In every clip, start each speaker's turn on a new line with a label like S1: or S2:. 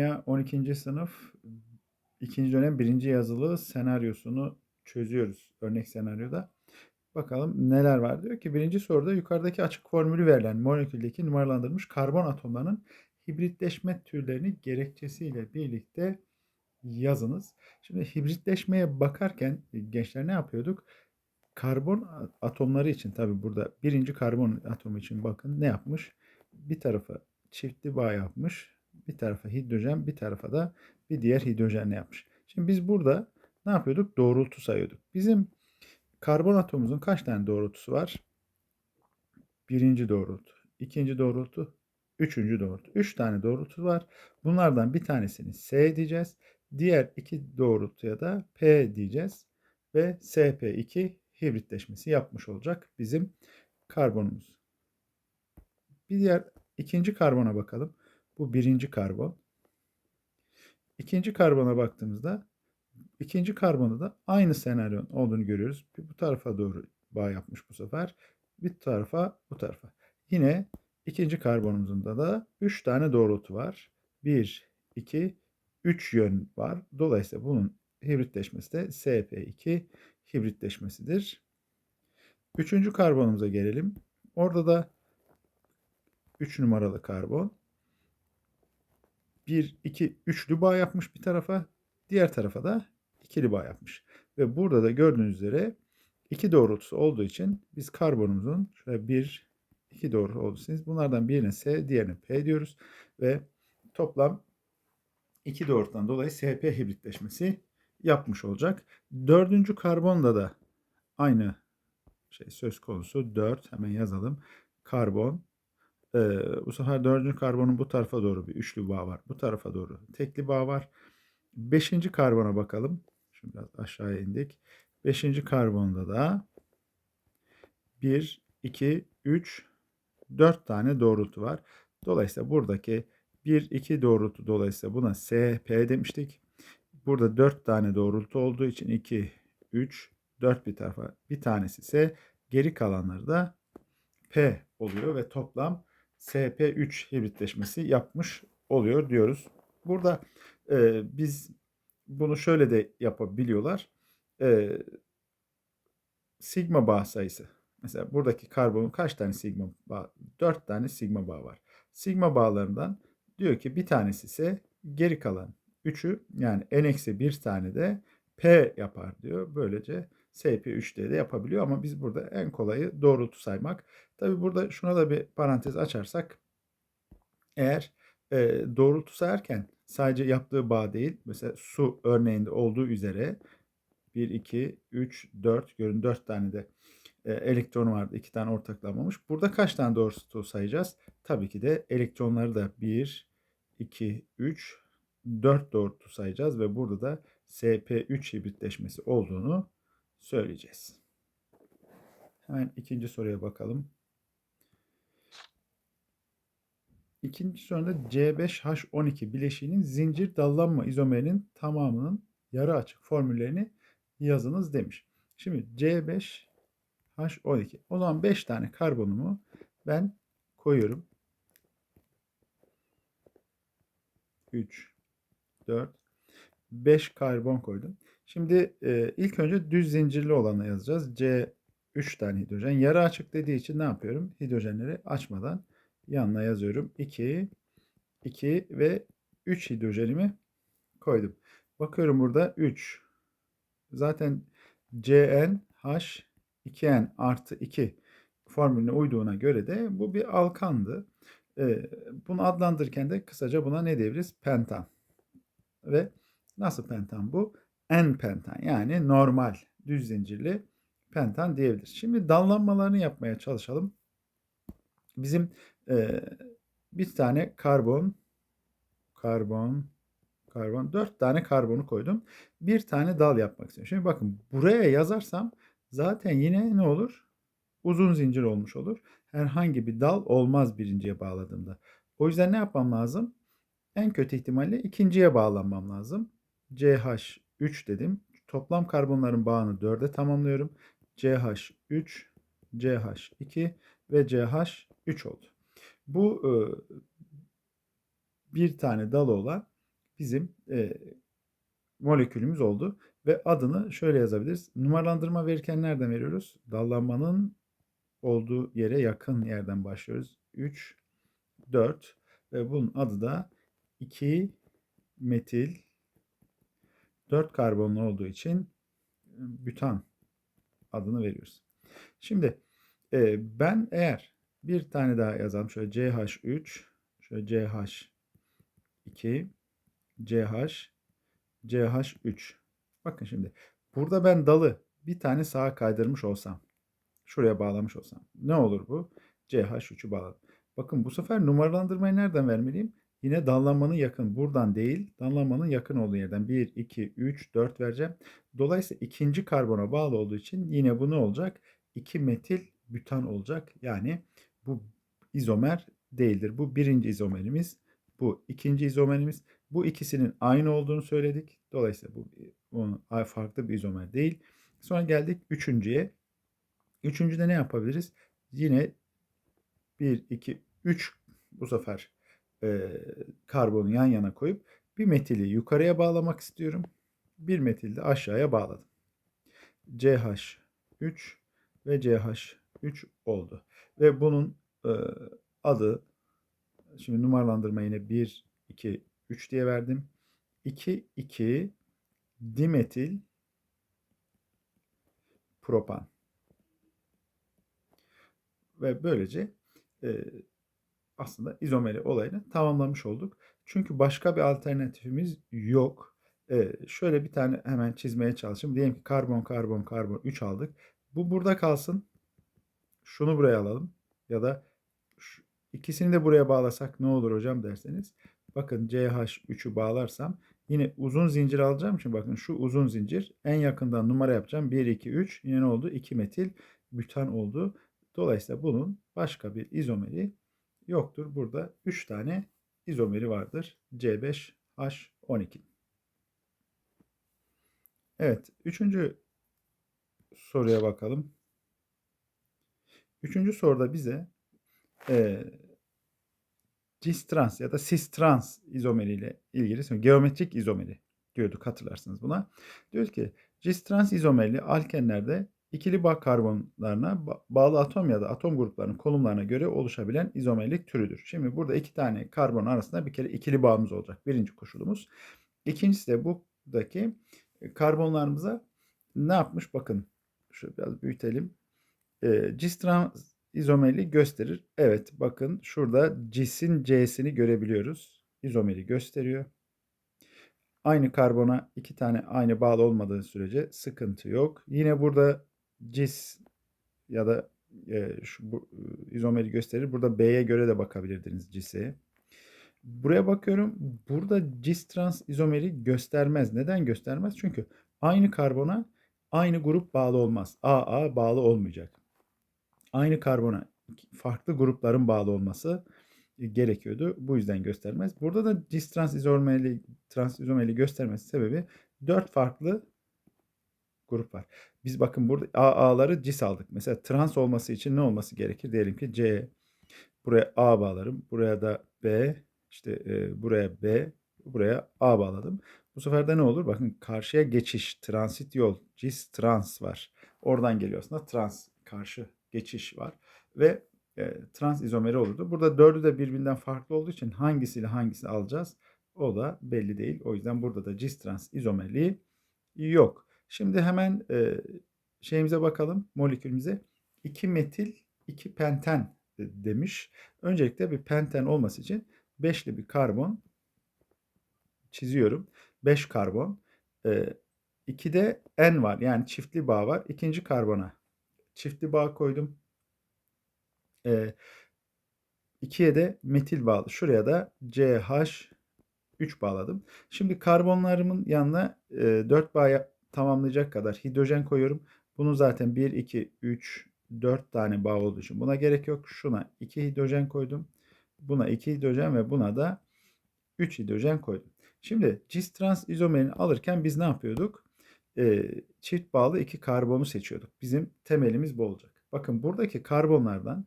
S1: Kimya 12. sınıf 2. dönem 1. yazılı senaryosunu çözüyoruz örnek senaryoda. Bakalım neler var diyor ki birinci soruda yukarıdaki açık formülü verilen moleküldeki numaralandırılmış karbon atomlarının hibritleşme türlerini gerekçesiyle birlikte yazınız. Şimdi hibritleşmeye bakarken gençler ne yapıyorduk? Karbon atomları için tabi burada birinci karbon atomu için bakın ne yapmış? Bir tarafa çiftli bağ yapmış. Bir tarafa hidrojen, bir tarafa da bir diğer hidrojenle yapmış. Şimdi biz burada ne yapıyorduk? Doğrultu sayıyorduk. Bizim karbon atomumuzun kaç tane doğrultusu var? Birinci doğrultu, ikinci doğrultu, üçüncü doğrultu. Üç tane doğrultu var. Bunlardan bir tanesini S diyeceğiz. Diğer iki doğrultuya da P diyeceğiz. Ve SP2 hibritleşmesi yapmış olacak bizim karbonumuz. Bir diğer ikinci karbona bakalım. Bu birinci karbon. İkinci karbona baktığımızda ikinci karbonda da aynı senaryon olduğunu görüyoruz. Bir bu tarafa doğru bağ yapmış bu sefer. Bir tarafa bu tarafa. Yine ikinci karbonumuzun da 3 tane doğrultu var. 1, 2, 3 yön var. Dolayısıyla bunun hibritleşmesi de SP2 hibritleşmesidir. Üçüncü karbonumuza gelelim. Orada da 3 numaralı karbon. 1, 2, üçlü bağ yapmış bir tarafa. Diğer tarafa da ikili bağ yapmış. Ve burada da gördüğünüz üzere iki doğrultusu olduğu için biz karbonumuzun şöyle bir, iki doğru olduğu bunlardan birine S, diğerine P diyoruz. Ve toplam iki doğrultudan dolayı SP hibritleşmesi yapmış olacak. Dördüncü karbonda da aynı şey söz konusu. 4 hemen yazalım. Karbon. Ee, bu sefer dördüncü karbonun bu tarafa doğru bir üçlü bağ var. Bu tarafa doğru tekli bağ var. Beşinci karbona bakalım. Şimdi biraz aşağıya indik. Beşinci karbonda da 1, 2, 3, 4 tane doğrultu var. Dolayısıyla buradaki 1, 2 doğrultu dolayısıyla buna SP demiştik. Burada 4 tane doğrultu olduğu için 2, 3, 4 bir tarafa bir tanesi ise geri kalanları da P oluyor ve toplam SP3 hibritleşmesi yapmış oluyor diyoruz. Burada e, biz bunu şöyle de yapabiliyorlar. E, sigma bağ sayısı. Mesela buradaki karbonun kaç tane sigma bağ? 4 tane sigma bağ var. Sigma bağlarından diyor ki bir tanesi ise geri kalan 3'ü yani n-1 tane de P yapar diyor. Böylece SP3'te de yapabiliyor ama biz burada en kolayı doğrultu saymak. Tabi burada şuna da bir parantez açarsak eğer e, doğrultu sayarken sadece yaptığı bağ değil mesela su örneğinde olduğu üzere 1, 2, 3, 4 görün 4 tane de e, elektron vardı. 2 tane ortaklanmamış. Burada kaç tane doğrultu sayacağız? Tabii ki de elektronları da 1, 2, 3, 4 doğrultu sayacağız ve burada da SP3 hibritleşmesi olduğunu söyleyeceğiz. Hemen ikinci soruya bakalım. İkinci soruda C5H12 bileşiğinin zincir dallanma izomerinin tamamının yarı açık formüllerini yazınız demiş. Şimdi C5H12. O zaman 5 tane karbonumu ben koyuyorum. 3 4 5 karbon koydum. Şimdi e, ilk önce düz zincirli olanı yazacağız. C 3 tane hidrojen. Yarı açık dediği için ne yapıyorum? Hidrojenleri açmadan yanına yazıyorum. 2, 2 ve 3 hidrojenimi koydum. Bakıyorum burada 3. Zaten CnH 2n artı 2 formülüne uyduğuna göre de bu bir alkandı. Ee, bunu adlandırırken de kısaca buna ne diyebiliriz? Pentan. Ve nasıl pentan bu? N pentan yani normal düz zincirli pentan diyebiliriz. Şimdi dallanmalarını yapmaya çalışalım. Bizim e, bir tane karbon, karbon, karbon, dört tane karbonu koydum. Bir tane dal yapmak istiyorum. Şimdi bakın buraya yazarsam zaten yine ne olur? Uzun zincir olmuş olur. Herhangi bir dal olmaz birinciye bağladığımda. O yüzden ne yapmam lazım? En kötü ihtimalle ikinciye bağlanmam lazım. CH3 dedim. Toplam karbonların bağını 4'e tamamlıyorum. CH3, CH2 ve CH3 oldu. Bu e, bir tane dalı olan bizim e, molekülümüz oldu. Ve adını şöyle yazabiliriz. Numaralandırma verirken nereden veriyoruz? Dallanmanın olduğu yere yakın yerden başlıyoruz. 3, 4 ve bunun adı da 2 metil 4 karbonlu olduğu için bütan adını veriyoruz. Şimdi e, ben eğer bir tane daha yazalım. Şöyle CH3, şöyle CH2, CH, CH3. Bakın şimdi burada ben dalı bir tane sağa kaydırmış olsam, şuraya bağlamış olsam ne olur bu? CH3'ü bağladım. Bakın bu sefer numaralandırmayı nereden vermeliyim? Yine dallanmanın yakın. Buradan değil, dallanmanın yakın olduğu yerden 1, 2, 3, 4 vereceğim. Dolayısıyla ikinci karbona bağlı olduğu için yine bu ne olacak? 2 metil bütan olacak. Yani bu izomer değildir. Bu birinci izomerimiz. Bu ikinci izomerimiz. Bu ikisinin aynı olduğunu söyledik. Dolayısıyla bu onun farklı bir izomer değil. Sonra geldik üçüncüye. Üçüncüde ne yapabiliriz? Yine 1, 2, 3 bu sefer e, karbonu yan yana koyup bir metili yukarıya bağlamak istiyorum. Bir metil de aşağıya bağladım. CH3 ve CH3 oldu. Ve bunun e, adı şimdi numaralandırma yine 1, 2, 3 diye verdim. 2, 2 dimetil propan. Ve böylece e, aslında izomeri olayını tamamlamış olduk. Çünkü başka bir alternatifimiz yok. E, şöyle bir tane hemen çizmeye çalışayım. Diyelim ki karbon, karbon, karbon 3 aldık. Bu burada kalsın. Şunu buraya alalım. Ya da şu, ikisini de buraya bağlasak ne olur hocam derseniz. Bakın CH3'ü bağlarsam yine uzun zincir alacağım için bakın şu uzun zincir en yakından numara yapacağım. 1, 2, 3 yine ne oldu? 2 metil bütan oldu. Dolayısıyla bunun başka bir izomeri yoktur. Burada 3 tane izomeri vardır. C5H12. Evet. Üçüncü soruya bakalım. Üçüncü soruda bize e, cis-trans ya da cis-trans izomeri ile ilgili geometrik izomeri diyorduk hatırlarsınız buna. Diyor ki cis-trans izomerli alkenlerde ikili bağ karbonlarına bağlı atom ya da atom gruplarının konumlarına göre oluşabilen izomerlik türüdür. Şimdi burada iki tane karbon arasında bir kere ikili bağımız olacak. Birinci koşulumuz. İkincisi de buradaki e, karbonlarımıza ne yapmış? Bakın şöyle biraz büyütelim. E, cis-trans izomeri gösterir. Evet bakın şurada cis'in C'sini görebiliyoruz. İzomeri gösteriyor. Aynı karbona iki tane aynı bağlı olmadığı sürece sıkıntı yok. Yine burada cis ya da e, şu bu, izomeri gösterir. Burada B'ye göre de bakabilirdiniz cis'e. Buraya bakıyorum. Burada cis trans izomeri göstermez. Neden göstermez? Çünkü aynı karbona aynı grup bağlı olmaz. AA bağlı olmayacak aynı karbona farklı grupların bağlı olması e, gerekiyordu. Bu yüzden göstermez. Burada da cis trans izomeri, trans izomeri göstermesi sebebi 4 farklı grup var. Biz bakın burada AA'ları cis aldık. Mesela trans olması için ne olması gerekir? Diyelim ki C. Buraya A bağlarım. Buraya da B. İşte e, buraya B. Buraya A bağladım. Bu sefer de ne olur? Bakın karşıya geçiş, transit yol, cis trans var. Oradan geliyor aslında trans karşı geçiş var ve e, trans izomeri olurdu. Burada dördü de birbirinden farklı olduğu için hangisiyle hangisini alacağız o da belli değil. O yüzden burada da cis trans izomerliği yok. Şimdi hemen e, şeyimize bakalım molekülümüze. 2 metil 2 penten demiş. Öncelikle bir penten olması için 5'li bir karbon çiziyorum. 5 karbon. E, 2'de N var yani çiftli bağ var. İkinci karbona çiftli bağ koydum. E, de metil bağlı. Şuraya da CH3 bağladım. Şimdi karbonlarımın yanına e, 4 bağ tamamlayacak kadar hidrojen koyuyorum. Bunu zaten 1, 2, 3, 4 tane bağ olduğu için buna gerek yok. Şuna 2 hidrojen koydum. Buna 2 hidrojen ve buna da 3 hidrojen koydum. Şimdi cis trans izomerini alırken biz ne yapıyorduk? e, çift bağlı iki karbonu seçiyorduk. Bizim temelimiz bu olacak. Bakın buradaki karbonlardan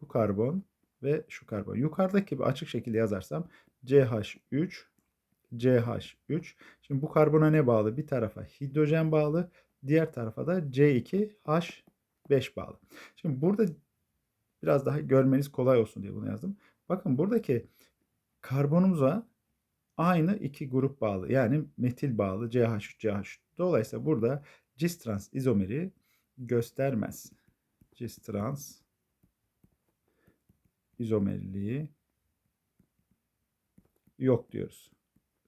S1: bu karbon ve şu karbon. Yukarıdaki gibi açık şekilde yazarsam CH3, CH3. Şimdi bu karbona ne bağlı? Bir tarafa hidrojen bağlı, diğer tarafa da C2H5 bağlı. Şimdi burada biraz daha görmeniz kolay olsun diye bunu yazdım. Bakın buradaki karbonumuza aynı iki grup bağlı. Yani metil bağlı CH3 CH3. Dolayısıyla burada cis trans izomeri göstermez. Cis trans izomerliği yok diyoruz.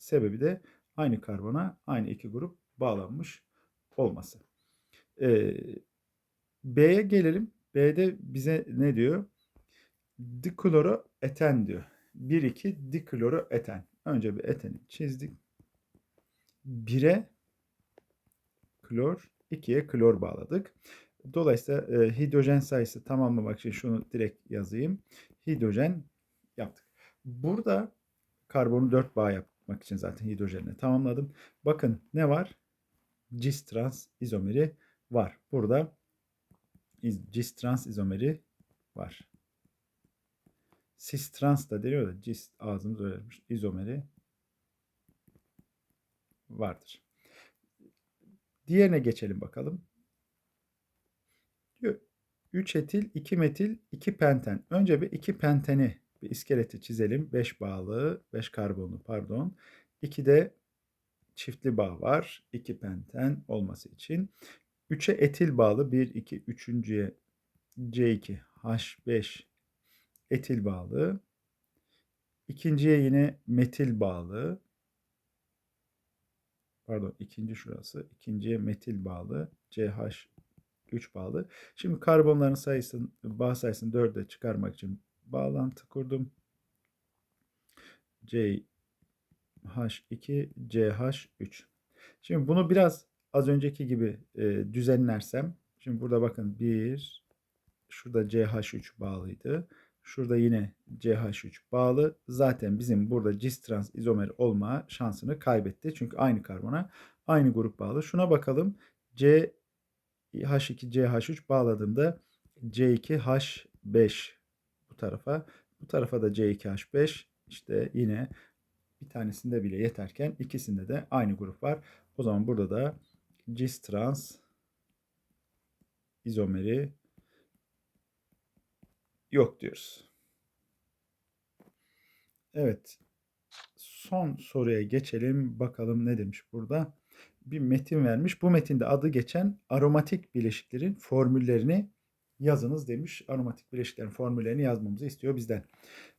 S1: Sebebi de aynı karbona aynı iki grup bağlanmış olması. Ee, B'ye gelelim. B'de bize ne diyor? Dikloroeten diyor. 1-2 dikloroeten. Önce bir eteni çizdik. 1'e klor, 2'ye klor bağladık. Dolayısıyla e, hidrojen sayısı tamamlamak için şunu direkt yazayım. Hidrojen yaptık. Burada karbonu 4 bağ yapmak için zaten hidrojenle tamamladım. Bakın ne var? Cis trans izomeri var. Burada cis trans izomeri var. Cis trans da deniyor da cis ağzımız öğrenmiş. İzomeri vardır. Diğerine geçelim bakalım. Diyor 3 etil, 2 metil, 2 penten. Önce bir 2 penteni bir iskeleti çizelim. 5 bağlı, 5 karbonlu pardon. 2 de çiftli bağ var. 2 penten olması için. 3'e etil bağlı 1, 2, 3.ye C2, H5 etil bağlı. İkinciye yine metil bağlı. Pardon ikinci şurası. İkinciye metil bağlı. CH 3 bağlı. Şimdi karbonların sayısını, bağ sayısını 4'e çıkarmak için bağlantı kurdum. CH2, CH3. Şimdi bunu biraz az önceki gibi e, düzenlersem. Şimdi burada bakın 1, şurada CH3 bağlıydı. Şurada yine CH3 bağlı. Zaten bizim burada cis trans izomer olma şansını kaybetti. Çünkü aynı karbona aynı grup bağlı. Şuna bakalım. C H2 CH3 bağladığımda C2H5 bu tarafa. Bu tarafa da C2H5 işte yine bir tanesinde bile yeterken ikisinde de aynı grup var. O zaman burada da cis trans izomeri yok diyoruz. Evet. Son soruya geçelim. Bakalım ne demiş burada. Bir metin vermiş. Bu metinde adı geçen aromatik bileşiklerin formüllerini yazınız demiş. Aromatik bileşiklerin formüllerini yazmamızı istiyor bizden.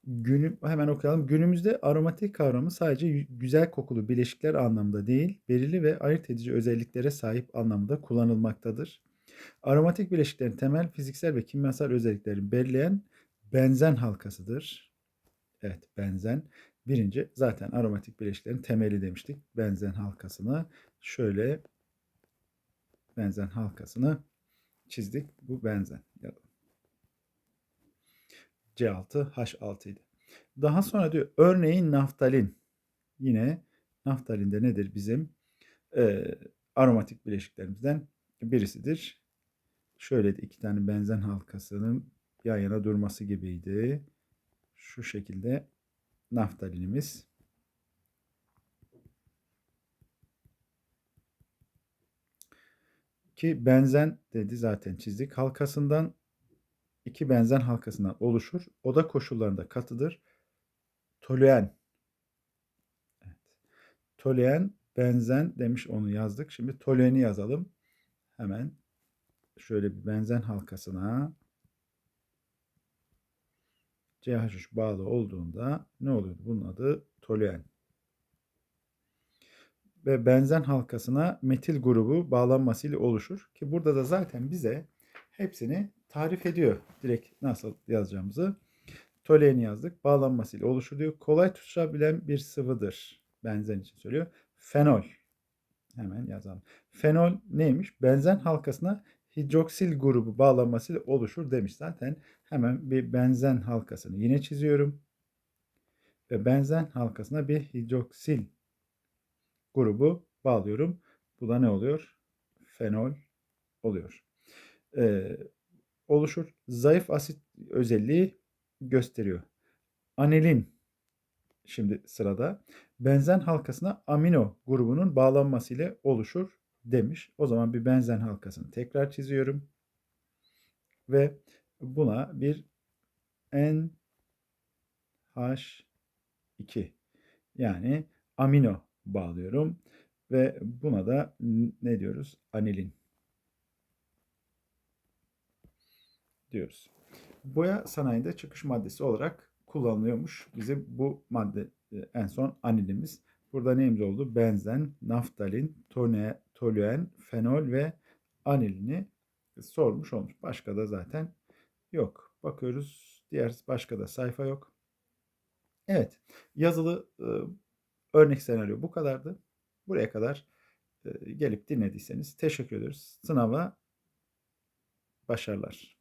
S1: Günü, hemen okuyalım. Günümüzde aromatik kavramı sadece güzel kokulu bileşikler anlamında değil, belirli ve ayırt edici özelliklere sahip anlamda kullanılmaktadır. Aromatik bileşiklerin temel fiziksel ve kimyasal özelliklerini belirleyen benzen halkasıdır. Evet benzen. Birinci zaten aromatik bileşiklerin temeli demiştik. Benzen halkasını şöyle benzen halkasını çizdik. Bu benzen. C6 H6 idi. Daha sonra diyor örneğin naftalin. Yine naftalin de nedir bizim e, aromatik bileşiklerimizden birisidir. Şöyle iki tane benzen halkasının yan yana durması gibiydi. Şu şekilde naftalinimiz. Ki benzen dedi zaten çizdik. Halkasından iki benzen halkasından oluşur. Oda koşullarında katıdır. Toluen. Evet. Toluen, benzen demiş onu yazdık. Şimdi tolueni yazalım. Hemen şöyle bir benzen halkasına CH3 bağlı olduğunda ne oluyordu? Bunun adı toluen. Ve benzen halkasına metil grubu bağlanmasıyla oluşur. Ki burada da zaten bize hepsini tarif ediyor. Direkt nasıl yazacağımızı. Tolueni yazdık. Bağlanmasıyla oluşur diyor. Kolay tutuşabilen bir sıvıdır. Benzen için söylüyor. Fenol. Hemen yazalım. Fenol neymiş? Benzen halkasına hidroksil grubu bağlanmasıyla oluşur demiş zaten. Hemen bir benzen halkasını yine çiziyorum. Ve benzen halkasına bir hidroksil grubu bağlıyorum. Bu da ne oluyor? Fenol oluyor. Ee, oluşur. Zayıf asit özelliği gösteriyor. Anilin şimdi sırada. benzen halkasına amino grubunun bağlanması ile oluşur demiş. O zaman bir benzen halkasını tekrar çiziyorum. Ve buna bir NH2 yani amino bağlıyorum. Ve buna da ne diyoruz? Anilin diyoruz. Boya sanayinde çıkış maddesi olarak kullanılıyormuş. Bizim bu madde e, en son anilimiz. Burada neyimiz oldu? Benzen, naftalin, tone, toluen, fenol ve anilini sormuş olmuş. Başka da zaten yok. Bakıyoruz. Diğer başka da sayfa yok. Evet. Yazılı e, örnek senaryo bu kadardı. Buraya kadar gelip dinlediyseniz teşekkür ederiz. Sınava başarılar.